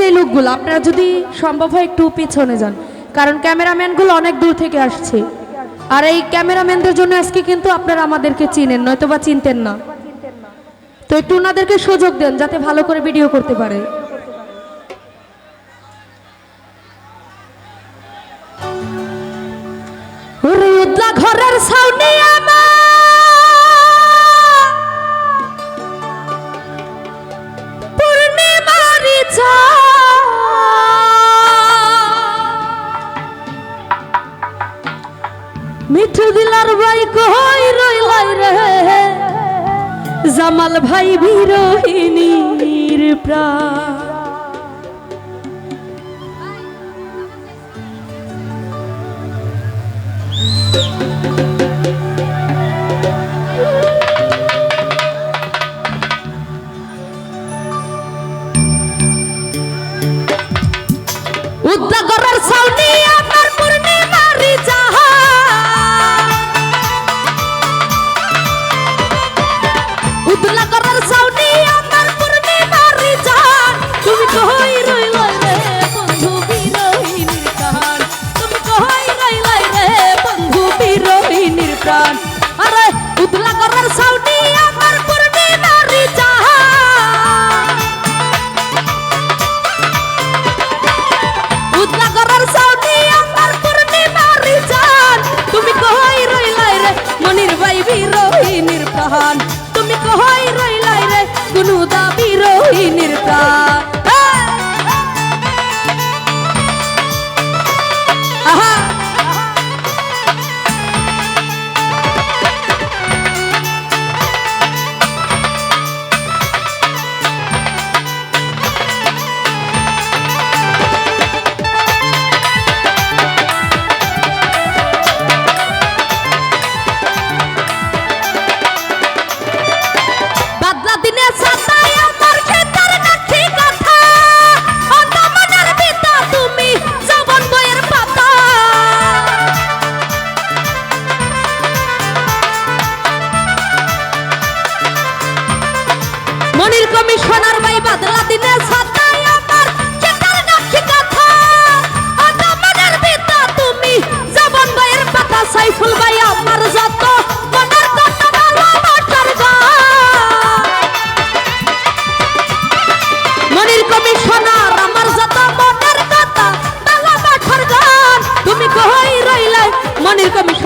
যে লোকগুলো, আপনারা যদি সম্ভব হয় একটু পিছনে যান, কারণ ক্যামেরাম্যানগুলো অনেক দূর থেকে আসছে। আর এই ক্যামেরাম্যানদের জন্য আজকে কিন্তু আপনারা আমাদেরকে চিনেন নয়তো বা চিনতেন না। তো একটু ওনাদেরকে সুযোগ দেন, যাতে ভালো করে ভিডিও করতে পারে। ঘরের পূর্ণিমারি চা দিলার ভাই কই রই লাই রে? জামাল ভাই বিরোহিনীর প্রাণ।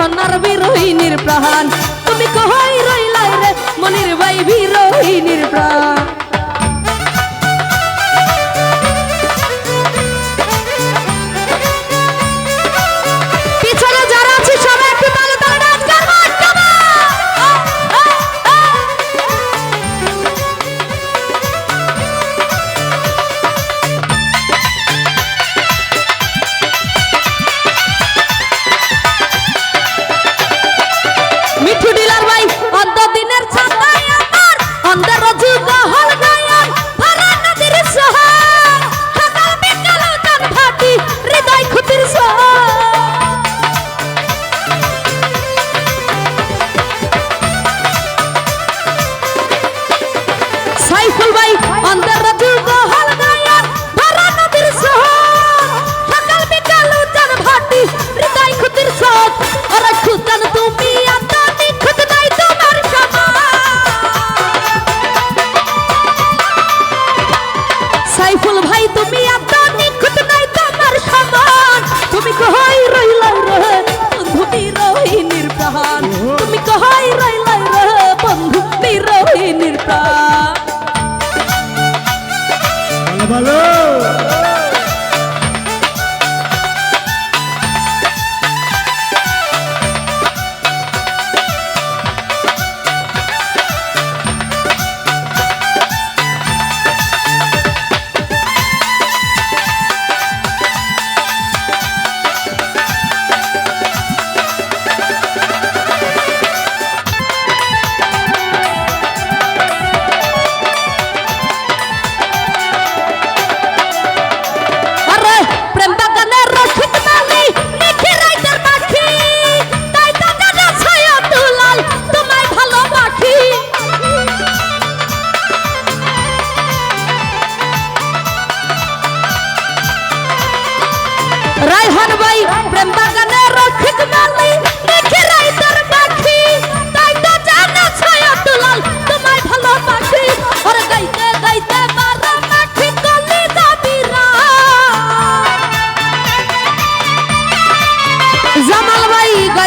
সোনার বিরোহিনীর প্রাণ তুমি কহাই রইলাই রে মনির বাই বিরোহিনীর প্রাণ তুমি এত নিখুঁত নাই তোমার সমান। তুমি কহাই রইলাই রে, বন্ধু নিরহি নির্প্রাণ। তুমি কহাই রইলাই রে, বন্ধু নিরহি নির্প্রাণ। ভালো।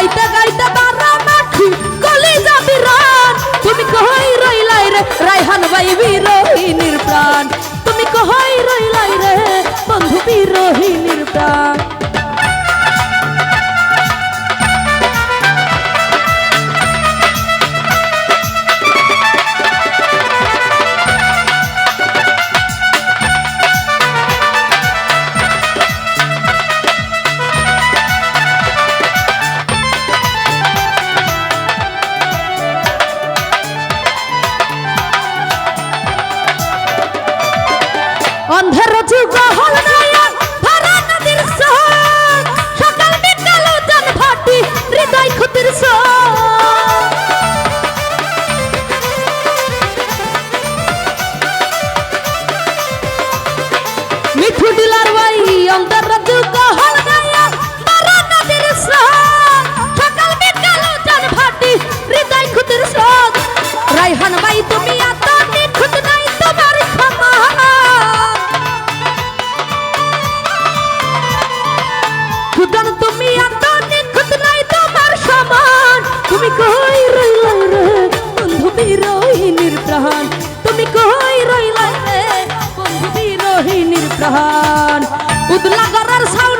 গাইতে গাইতে বারা মাঠি কলি যাবি রান তুমি কহই রইলাই রে রাইহান ভাই বিরোহিনীর প্রাণ। তুমি কহই রইলাই রে, বন্ধু বিরোহিনীর প্রাণ। প্রাণ উদলা করার সাউন্ড